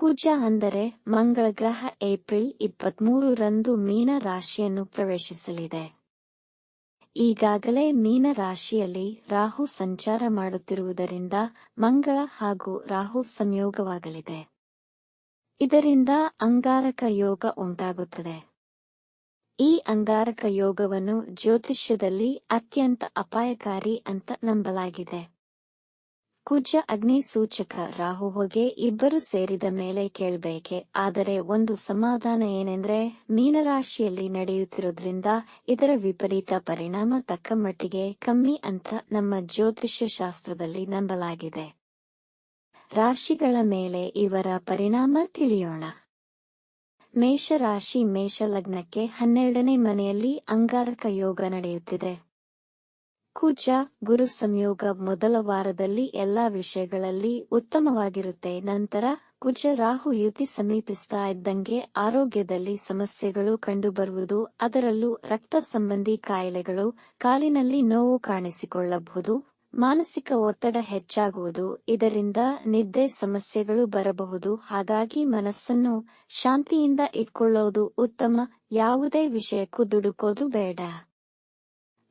ಕುಜ ಅಂದರೆ ಮಂಗಳ ಗ್ರಹ ಏಪ್ರಿಲ್ ಇಪ್ಪತ್ಮೂರು ರಂದು ಮೀನ ರಾಶಿಯನ್ನು ಪ್ರವೇಶಿಸಲಿದೆ. ಈಗಾಗಲೇ ಮೀನ ರಾಶಿಯಲ್ಲಿ ರಾಹು ಸಂಚಾರ ಮಾಡುತ್ತಿರುವುದರಿಂದ ಮಂಗಳ ಹಾಗೂ ರಾಹು ಸಂಯೋಗವಾಗಲಿದೆ. ಇದರಿಂದ ಅಂಗಾರಕ ಯೋಗ ಉಂಟಾಗುತ್ತದೆ. ಈ ಅಂಗಾರಕ ಯೋಗವನ್ನು ಜ್ಯೋತಿಷ್ಯದಲ್ಲಿ ಅತ್ಯಂತ ಅಪಾಯಕಾರಿ ಅಂತ ನಂಬಲಾಗಿದೆ. ಕುಜ ಅಗ್ನಿ ಸೂಚಕ ರಾಹು ಹೊಗೆ ಇಬ್ಬರು ಸೇರಿದ ಮೇಲೆ ಕೇಳಬೇಕೆ. ಆದರೆ ಒಂದು ಸಮಾಧಾನ ಏನೆಂದ್ರೆ, ಮೀನರಾಶಿಯಲ್ಲಿ ನಡೆಯುತ್ತಿರುವುದರಿಂದ ಇದರ ವಿಪರೀತ ಪರಿಣಾಮ ತಕ್ಕ ಮಟ್ಟಿಗೆ ಕಮ್ಮಿ ಅಂತ ನಮ್ಮ ಜ್ಯೋತಿಷ್ಯ ಶಾಸ್ತ್ರದಲ್ಲಿ ನಂಬಲಾಗಿದೆ. ರಾಶಿಗಳ ಮೇಲೆ ಇವರ ಪರಿಣಾಮ ತಿಳಿಯೋಣ. ಮೇಷರಾಶಿ ಮೇಷ ಲಗ್ನಕ್ಕೆ ಹನ್ನೆರಡನೇ ಮನೆಯಲ್ಲಿ ಅಂಗಾರಕ ಯೋಗ ನಡೆಯುತ್ತಿದೆ. ಕುಜ, ಗುರು ಸಂಯೋಗ ಮೊದಲ ವಾರದಲ್ಲಿ ಎಲ್ಲಾ ವಿಷಯಗಳಲ್ಲಿ ಉತ್ತಮವಾಗಿರುತ್ತೆ. ನಂತರ ಕುಜ ರಾಹು ಯುತಿ ಸಮೀಪಿಸ್ತಾ ಇದ್ದಂಗೆ ಆರೋಗ್ಯದಲ್ಲಿ ಸಮಸ್ಯೆಗಳು ಕಂಡುಬರುವುದು, ಅದರಲ್ಲೂ ರಕ್ತ ಸಂಬಂಧಿ ಕಾಯಿಲೆಗಳು, ಕಾಲಿನಲ್ಲಿ ನೋವು ಕಾಣಿಸಿಕೊಳ್ಳಬಹುದು, ಮಾನಸಿಕ ಒತ್ತಡ ಹೆಚ್ಚಾಗುವುದು, ಇದರಿಂದ ನಿದ್ದೆ ಸಮಸ್ಯೆಗಳು ಬರಬಹುದು. ಹಾಗಾಗಿ ಮನಸ್ಸನ್ನು ಶಾಂತಿಯಿಂದ ಇಟ್ಕೊಳ್ಳೋದು ಉತ್ತಮ, ಯಾವುದೇ ವಿಷಯಕ್ಕೂ ದುಡುಕೋದು ಬೇಡ.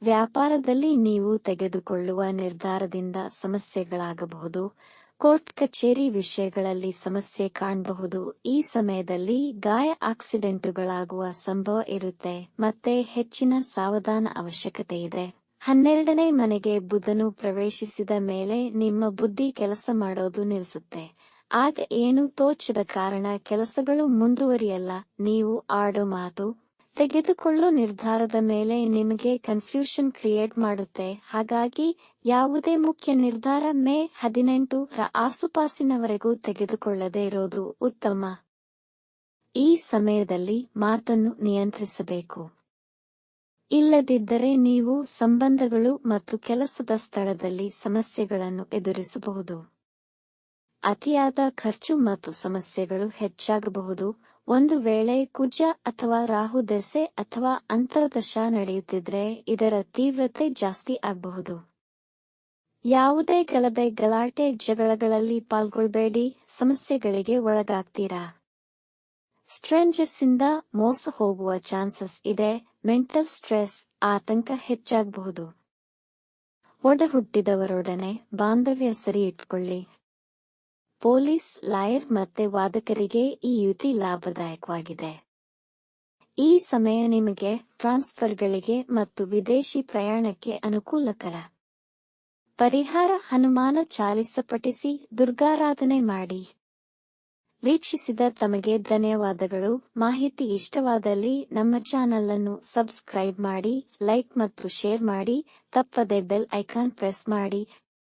ವ್ಯಾಪಾರದಲ್ಲಿ ನೀವು ತೆಗೆದುಕೊಳ್ಳುವ ನಿರ್ಧಾರದಿಂದ ಸಮಸ್ಯೆಗಳಾಗಬಹುದು. ಕೋರ್ಟ್ ಕಚೇರಿ ವಿಷಯಗಳಲ್ಲಿ ಸಮಸ್ಯೆ ಕಾಣಬಹುದು. ಈ ಸಮಯದಲ್ಲಿ ಗಾಯ ಆಕ್ಸಿಡೆಂಟುಗಳಾಗುವ ಸಂಭವ ಇರುತ್ತೆ. ಮತ್ತೆ ಹೆಚ್ಚಿನ ಸಾವಧಾನ ಅವಶ್ಯಕತೆ ಇದೆ. ಹನ್ನೆರಡನೇ ಮನೆಗೆ ಬುಧನು ಪ್ರವೇಶಿಸಿದ ಮೇಲೆ ನಿಮ್ಮ ಬುದ್ಧಿ ಕೆಲಸ ಮಾಡೋದು ನಿಲ್ಲಿಸುತ್ತೆ ಆಗ ಏನು ತೋಚದ ಕಾರಣ ಕೆಲಸಗಳು ಮುಂದುವರಿಯಲ್ಲ. ನೀವು ಆಡೋ ಮಾತು ತೆಗೆದುಕೊಳ್ಳೋ ನಿರ್ಧಾರದ ಮೇಲೆ ನಿಮಗೆ ಕನ್ಫ್ಯೂಷನ್ ಕ್ರಿಯೇಟ್ ಮಾಡುತ್ತೆ. ಹಾಗಾಗಿ, ಯಾವುದೇ ಮುಖ್ಯ ನಿರ್ಧಾರ ಮೇ ಹದಿನೆಂಟು ರ ಆಸುಪಾಸಿನವರೆಗೂ ತೆಗೆದುಕೊಳ್ಳದೇ ಇರೋದು ಉತ್ತಮ. ಈ ಸಮಯದಲ್ಲಿ ಮಾತನ್ನು ನಿಯಂತ್ರಿಸಬೇಕು. ಇಲ್ಲದಿದ್ದರೆ ನೀವು ಸಂಬಂಧಗಳು ಮತ್ತು ಕೆಲಸದ ಸ್ಥಳದಲ್ಲಿ ಸಮಸ್ಯೆಗಳನ್ನು ಎದುರಿಸಬಹುದು. ಅತಿಯಾದ ಖರ್ಚು ಮತ್ತು ಸಮಸ್ಯೆಗಳು ಹೆಚ್ಚಾಗಬಹುದು. ಒಂದು ವೇಳೆ ಕುಜ ಅಥವಾ ರಾಹು ದೆಸೆ ಅಥವಾ ಅಂತರ್ದಶ ನಡೆಯುತ್ತಿದ್ರೆ ಇದರ ತೀವ್ರತೆ ಜಾಸ್ತಿ ಆಗಬಹುದು. ಯಾವುದೇ ಗಲಭೆ, ಗಲಾಟೆ, ಜಗಳಗಳಲ್ಲಿ ಪಾಲ್ಗೊಳ್ಬೇಡಿ, ಸಮಸ್ಯೆಗಳಿಗೆ ಒಳಗಾಗ್ತೀರಾ? ಸ್ಟ್ರೆಂಜಸ್ ಇಂದ ಮೋಸ ಹೋಗುವ ಚಾನ್ಸಸ್ ಇದೆ, ಮೆಂಟಲ್ ಸ್ಟ್ರೆಸ್ ಆತಂಕ ಹೆಚ್ಚಾಗಬಹುದು. ಒಡ ಹುಟ್ಟಿದವರೊಡನೆ ಬಾಂಧವ್ಯ ಸರಿ ಇಟ್ಕೊಳ್ಳಿ ಪೊಲೀಸ್, ಲಾಯರ್ ಮತ್ತೆ ವಾದಕರಿಗೆ ಈ ಯುತಿ ಲಾಭದಾಯಕವಾಗಿದೆ. ಈ ಸಮಯ ನಿಮಗೆ ಟ್ರಾನ್ಸ್ಫರ್ಗಳಿಗೆ ಮತ್ತು ವಿದೇಶಿ ಪ್ರಯಾಣಕ್ಕೆ ಅನುಕೂಲಕರ. ಪರಿಹಾರ ಹನುಮಾನ ಚಾಲಿಸಪಟಿಸಿ ದುರ್ಗಾರಾಧನೆ ಮಾಡಿ. ವೀಕ್ಷಿಸಿದ ತಮಗೆ ಧನ್ಯವಾದಗಳು. ಮಾಹಿತಿ ಇಷ್ಟವಾದಲ್ಲಿ ನಮ್ಮ ಚಾನಲ್ ಅನ್ನು ಸಬ್ಸ್ಕ್ರೈಬ್ ಮಾಡಿ, ಲೈಕ್ ಮತ್ತು ಶೇರ್ ಮಾಡಿ, ತಪ್ಪದೆ ಬೆಲ್ ಐಕಾನ್ ಪ್ರೆಸ್ ಮಾಡಿ.